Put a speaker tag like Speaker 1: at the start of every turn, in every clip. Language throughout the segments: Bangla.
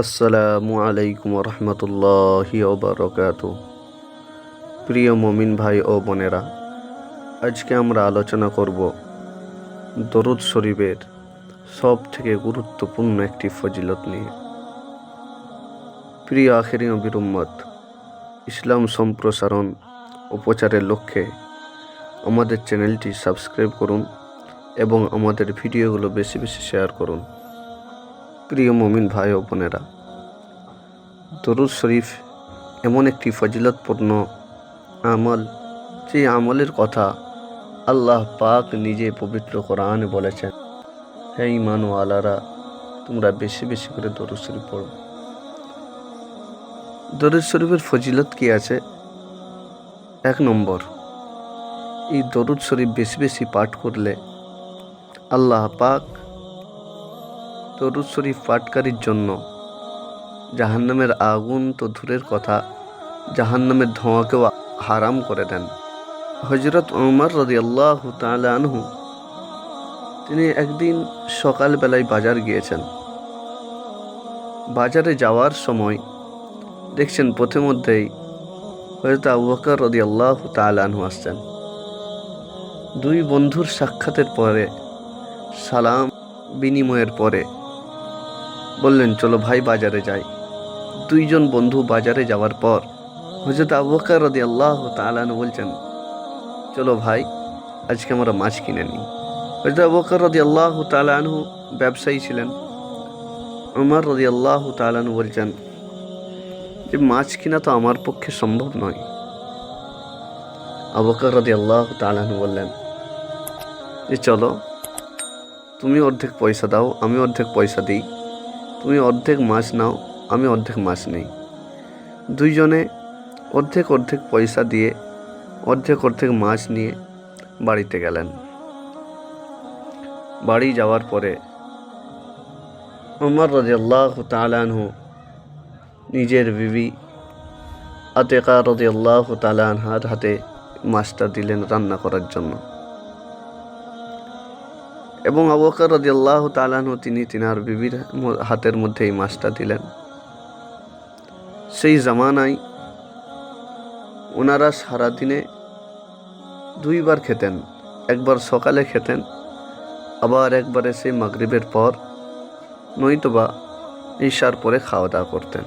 Speaker 1: আসসালামু আলাইকুম রহমতুল্লাহি ওবরকাত প্রিয় মমিন ভাই ও বোনেরা, আজকে আমরা আলোচনা করব দরুদ শরীফের সব থেকে গুরুত্বপূর্ণ একটি ফজিলত নিয়ে। প্রিয় আখেরি নবীর উম্মত, ইসলাম সম্প্রসারণ ও প্রচারের লক্ষ্যে আমাদের চ্যানেলটি সাবস্ক্রাইব করুন এবং আমাদের ভিডিওগুলো বেশি বেশি শেয়ার করুন। প্রিয় মমিন ভাই ও বোনেরা, দরুদ শরীফ এমন একটি ফজিলতপূর্ণ আমল, যে আমলের কথা আল্লাহ পাক নিজে পবিত্র কোরআনে বলেছেন, হে ইমানু আলারা তোমরা বেশি বেশি করে দরুদ শরীফ পড়ো। দরুদ শরীফের ফজিলত কি আছে? এক নম্বর, এই দরুদ শরীফ বেশি বেশি পাঠ করলে আল্লাহ পাক দরুদ শরীফ পাঠকারীর জন্য। জাহান্নামের আগুন তো দূরের কথা, জাহান্নামের ধোঁয়াকেও হারাম করে দেন। হজরত ওমর রদি আল্লাহ আনহু, তিনি একদিন সকালবেলায় বাজার গিয়েছেন। বাজারে যাওয়ার সময় দেখছেন পথে মধ্যেই হয়তো আবু বকর রদি আল্লাহ আনহু আসছেন। দুই বন্ধুর সাক্ষাতের পরে, সালাম বিনিময়ের পরে বললেন, চলো ভাই বাজারে যাই। দুইজন বন্ধু বাজারে যাওয়ার পর হজরত আবুকার রদি আল্লাহ তালানু বলছেন, চলো ভাই, আজকে আমরা মাছ কিনে নিই। হজরত আবুকার রদি আল্লাহ তালানহু ব্যবসায়ী ছিলেন। আমার রদি আল্লাহ তালানু বলছেন, যে মাছ কিনা তো আমার পক্ষে সম্ভব নয়। আবুকার রদি আল্লাহ তালানহু বললেন, যে চলো, তুমি অর্ধেক পয়সা দাও, আমি অর্ধেক পয়সা দিই। তুমি অর্ধেক মাছ নাও, আমি অর্ধেক মাছ নেই। দুইজনে অর্ধেক অর্ধেক পয়সা দিয়ে, অর্ধেক অর্ধেক মাছ নিয়ে বাড়িতে গেলেন। বাড়ি যাওয়ার পরে উমর রাজিয়াল্লাহ তালানহু নিজের বিবি আতেকা রাজিয়াল্লাহ তালানহার হাতে মাছটা দিলেন রান্না করার জন্য। এবং আবকার রাজিয়াল্লাহ তালানহু তিনি তিনার বিবির হাতের মধ্যে এই মাছটা দিলেন। সেই জামানায় ওনারা সারাদিনে দুইবার খেতেন। একবার সকালে খেতেন, আবার একবার এসে মাগরিবের পর নয়তোবা ঈশার পরে খাওয়া দাওয়া করতেন।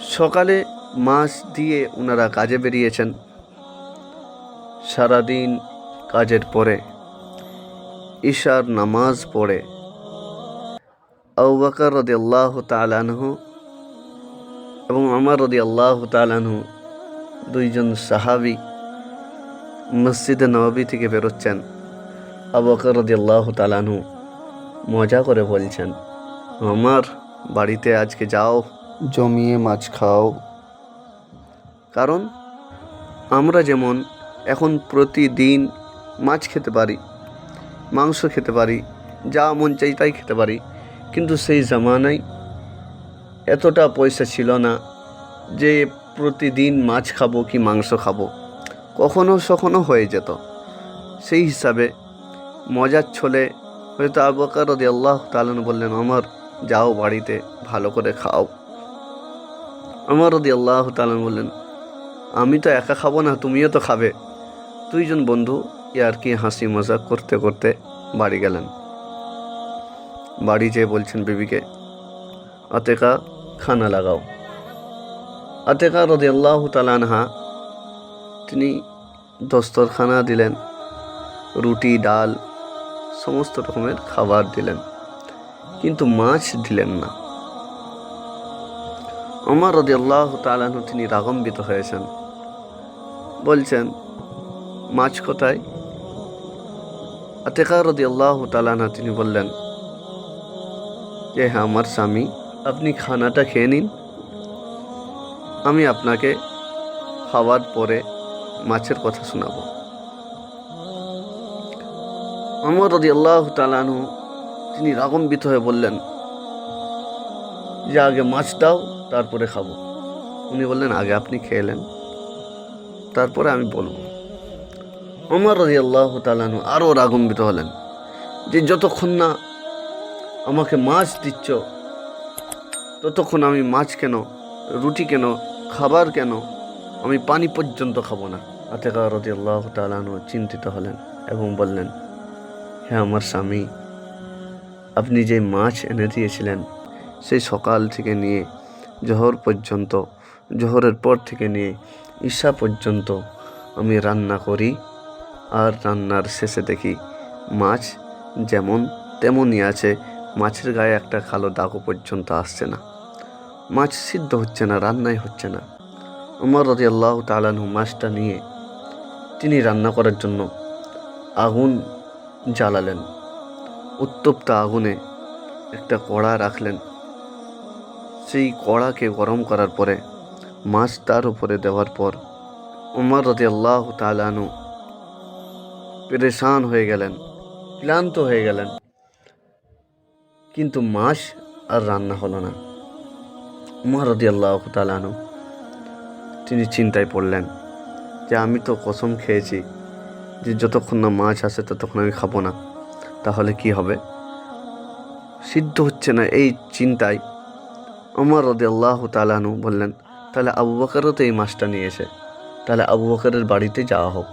Speaker 1: সকালে মাছ দিয়ে ওনারা কাজে বেরিয়েছেন। সারাদিন কাজের পরে, ঈশার নামাজ পড়ে। আউবাকর রদি আল্লাহ তালানহু এবং আমার রদি আল্লাহ তালানহু দুইজন সাহাবি মসজিদে নবাবী থেকে বেরোচ্ছেন। আবকর রদি আল্লাহ তালানহু মজা করে বলছেন আমার বাড়িতে আজকে যাও, জমিয়ে মাছ খাও। কারণ আমরা যেমন এখন প্রতিদিন মাছ খেতে পারি, মাংস খেতে পারি, যা মন চাই তাই খেতে পারি। কিন্তু সেই জামানায় এতটা পয়সা ছিল না যে প্রতিদিন মাছ খাব কি মাংস খাব। কখনো সখনো হয়ে যেত। সেই হিসাবে মজার ছলে হয়তো আবকার রদি আল্লাহ তালন বললেন আমার যাও বাড়িতে ভালো করে খাও। আমার রদি আল্লাহ তালন বললেন, আমি তো একা খাব না, তুমিও তো খাবে। দুইজন বন্ধু ইয়ার কি হাসি মজাক করতে করতে বাড়ি গেলেন। বাড়ি যেয়ে বলছেন বিবিকে, আতেকা, খানা লাগাও। আতেকা রদি আল্লাহ তালানহা তিনি দস্তরখানা দিলেন, রুটি, ডাল, সমস্ত রকমের খাবার দিলেন, কিন্তু মাছ দিলেন না। আমার রদি আল্লাহ তালানহ তিনি রাগম্বিত হয়েছেন। বলছেন, মাছ কোথায়? আতেকা রদি আল্লাহ তালানা তিনি বললেন যে হ্যাঁ আমার স্বামী, আপনি খানাটা খেয়ে নিন। আমি আপনাকে খাওয়ার পরে মাছের কথা শোনাবো। আমার রদি আল্লাহ তালানু তিনি রাগম্বিত হয়ে বললেন, যে আগে মাছ দাও, তারপরে খাব। উনি বললেন, আগে আপনি খেলেন তারপরে আমি বলব। আমার রাজি আল্লাহ তালানু আরও রাগম্বিত হলেন যে যতক্ষণ না আমাকে মাছ দিচ্ছ, ততক্ষণ আমি মাছ কেন, রুটি কেন, খাবার কেন, আমি পানি পর্যন্ত খাব না। আতেকা রদি আল্লাহ তালানু চিন্তিত হলেন এবং বললেন হ্যাঁ আমার স্বামী, আপনি যে মাছ এনে দিয়েছিলেন, সেই সকাল থেকে নিয়ে, জহর পর্যন্ত, জহরের পর থেকে নিয়ে, ঈশা পর্যন্ত আমি রান্না করি আর রান্নার শেষে দেখি মাছ যেমন তেমনই আছে। মাছের গায়ে একটা কালো দাগও পর্যন্ত আসছে না। মাছ সিদ্ধ হচ্ছে না, রান্নাই হচ্ছে না। উমর রদি আল্লাহ তালানহু মাছটা নিয়ে তিনি রান্না করার জন্য আগুন জ্বালালেন। উত্তপ্ত আগুনে একটা কড়া রাখলেন। সেই কড়াকে গরম করার পরে মাছ তার উপরে দেওয়ার পর উমর রদি আল্লাহ তালানু পেরেশান হয়ে গেলেন, ক্লান্ত হয়ে গেলেন। কিন্তু মাছ আর রান্না হলো না। উমর রদি আল্লাহ তালানু তিনি চিন্তায় পড়লেন যে আমি তো কসম খেয়েছি যে যতক্ষণ না মাছ আসে ততক্ষণ আমি খাব না, তাহলে কি হবে? সিদ্ধ হচ্ছে না এই চিন্তায়। আমার রদে আল্লাহ তালানু বললেন, তাহলে আবু বকরও তো এই মাছটা নিয়ে এসে, তাহলে আবু বকরের বাড়িতে যাওয়া হোক।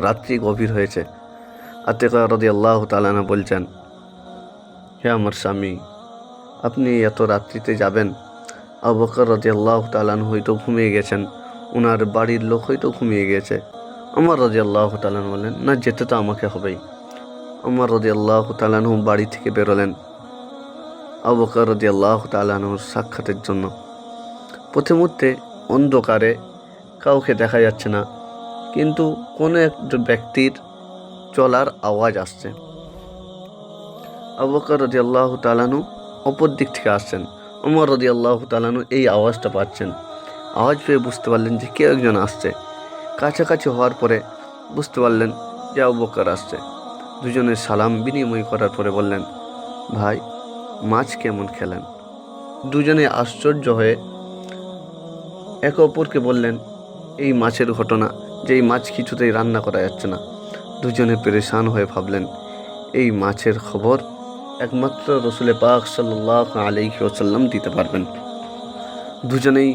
Speaker 1: রাত্রি গভীর হয়েছে। আতেকা রদি আল্লাহ তালানা বলছেন, হে আমার স্বামী, আপনি এত রাত্রিতে যাবেন? আবু বকর রদি আল্লাহ তালান হয়তো ঘুমিয়ে গেছেন ওনার বাড়ির লোক হয়তো ঘুমিয়ে গেছে। আমার রদি আল্লাহ তালান বললেন, না, যেতে তো আমাকে হবেই। আমার রদি আল্লাহ তালানহু বাড়ি থেকে বেরোলেন আবু বকর রদি আল্লাহ তালানহুর সাক্ষাতের জন্য। প্রথমুহূর্তে অন্ধকারে কাউকে দেখা যাচ্ছে না। কিন্তু কোনো একজন ব্যক্তির চলার আওয়াজ আসছে। আবু বকর রদি আল্লাহ তালানু অপর দিক থেকে আসছেন। ওমর রদি আল্লাহ তালানু এই আওয়াজটা পাচ্ছেন। আওয়াজ পেয়ে বুঝতে পারলেন যে কেউ একজন আসছে। কাছাকাছি হওয়ার পরে বুঝতে পারলেন যে আবু আসছে। দুজনের সালাম বিনিময় করার পরে বললেন, ভাই, মাছ কেমন খেলেন? দুজনে আশ্চর্য হয়ে একে অপরকে বললেন, এই মাছের ঘটনা যে এই মাছ কিছুতেই রান্না করা যাচ্ছে না। দুজনে পেরেশান হয়ে ভাবলেন, এই মাছের খবর একমাত্র রসুলে পাক সাল্লাহ আলাইহি ওসাল্লাম দিতে পারবেন। দুজনেই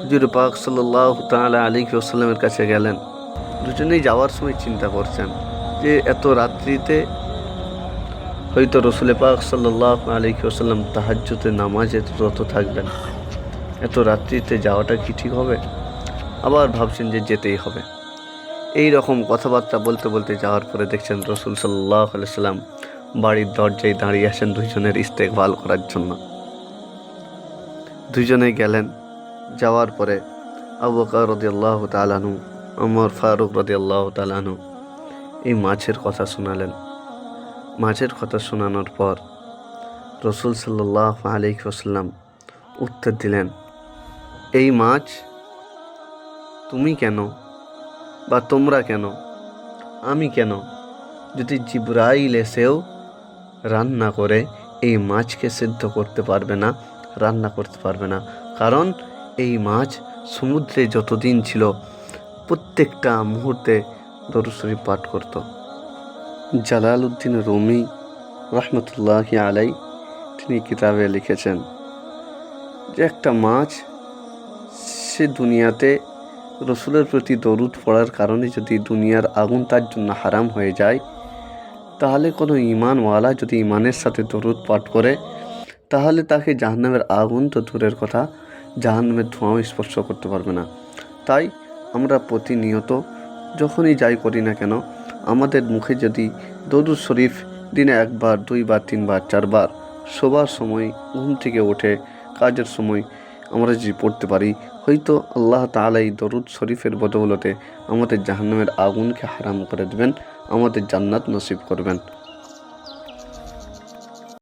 Speaker 1: হুজুর পাক সাল্লাহ তালা আলাইহি ওসাল্লামের কাছে গেলেন। দুজনেই যাওয়ার সময় চিন্তা করছেন যে, এত রাত্রিতে হয়তো রসুলে পাক সাল্লাহ আলাইহি ওসাল্লাম তাহাজ্জুতে নামাজে রত থাকবেন। এত রাত্রিতে যাওয়াটা কি ঠিক হবে? আবার ভাবছেন যে যেতেই হবে। এই রকম কথাবার্তা বলতে বলতে যাওয়ার পরে দেখছেন রসুল সাল্লাহ সাল্লাম বাড়ির দরজায় দাঁড়িয়ে আসেন দুইজনের ইস্তেকবাল করার জন্য। দুইজনে গেলেন। যাওয়ার পরে আবু বকর রদি আল্লাহ তালানু অমর ফারুক রদি আল্লাহ তালানু এই মাছের কথা শোনালেন। মাছের কথা শোনানোর পর রসুল সাল্লাহ আলিক আলিহাসাল্লাম উত্তর দিলেন, এই মাছ তুমি কেন? বা তোমরা কেন? আমি কেন? যদি জিব্রাইল এসেও রান্না করে, এই মাছকে সিদ্ধ করতে পারবে না, রান্না করতে পারবে না। কারণ এই মাছ সমুদ্রে যতদিন ছিল, প্রত্যেকটা মুহূর্তে দরুদ শরীফ পাঠ করত। জালাল উদ্দিন রুমি রহমতুল্লাহ আলাই তিনি কিতাবে লিখেছেন যে, একটা মাছ সে দুনিয়াতে রসুলের প্রতি দরুদ পড়ার কারণে যদি দুনিয়ার আগুন তার জন্য হারাম হয়ে যায়, তাহলে কোনো ইমানওয়ালা যদি ইমানের সাথে দরুদ পাঠ করে, তাহলে তাকে জাহান্নামের আগুন তো দূরের কথা, জাহান্নামের ধোঁয়াও স্পর্শ করতে পারবে না। তাই আমরা প্রতিনিয়ত যখনই যাই করি না কেন, আমাদের মুখে যদি দরুদ শরীফ দিনে একবার, দুইবার, তিনবার, চারবার, শোবার সময়, ঘুম থেকে ওঠে কাজের সময় আমরা যদি পড়তে পারি, হয়তো আল্লাহ তালা এই দরুদ শরীফের বদৌলতে আমাদের জাহান্নামের আগুনকে হারাম করে দেবেন, আমাদের জান্নাত নসিব করবেন।